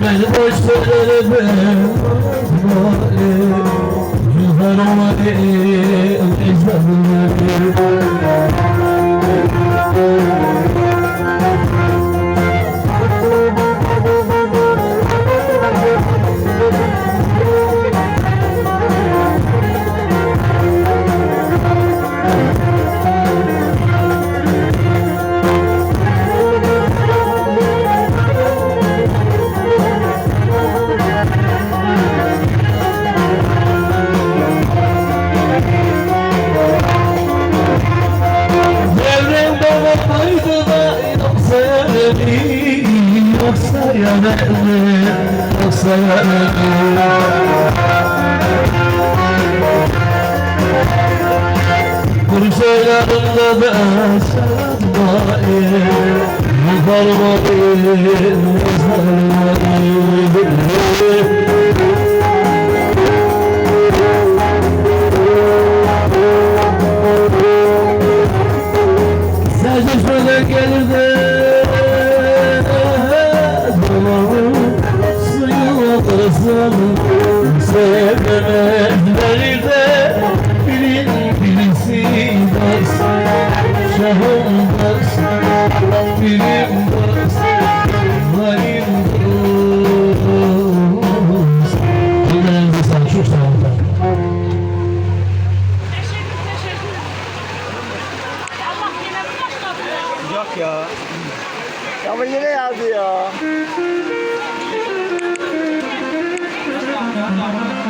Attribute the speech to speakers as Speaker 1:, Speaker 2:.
Speaker 1: Beni boş ver be Yüzler Yoksa yani Kurşelarında da sarılmayı Yukarımayı Sarılmayı Sadece şöyle gelir Sevmemezleri de Bilin bilisi dersin Şahım dersin Bilim dersin Halim
Speaker 2: başladı ya?
Speaker 3: Ya.
Speaker 4: Ama yine yağdı ya. Obrigado.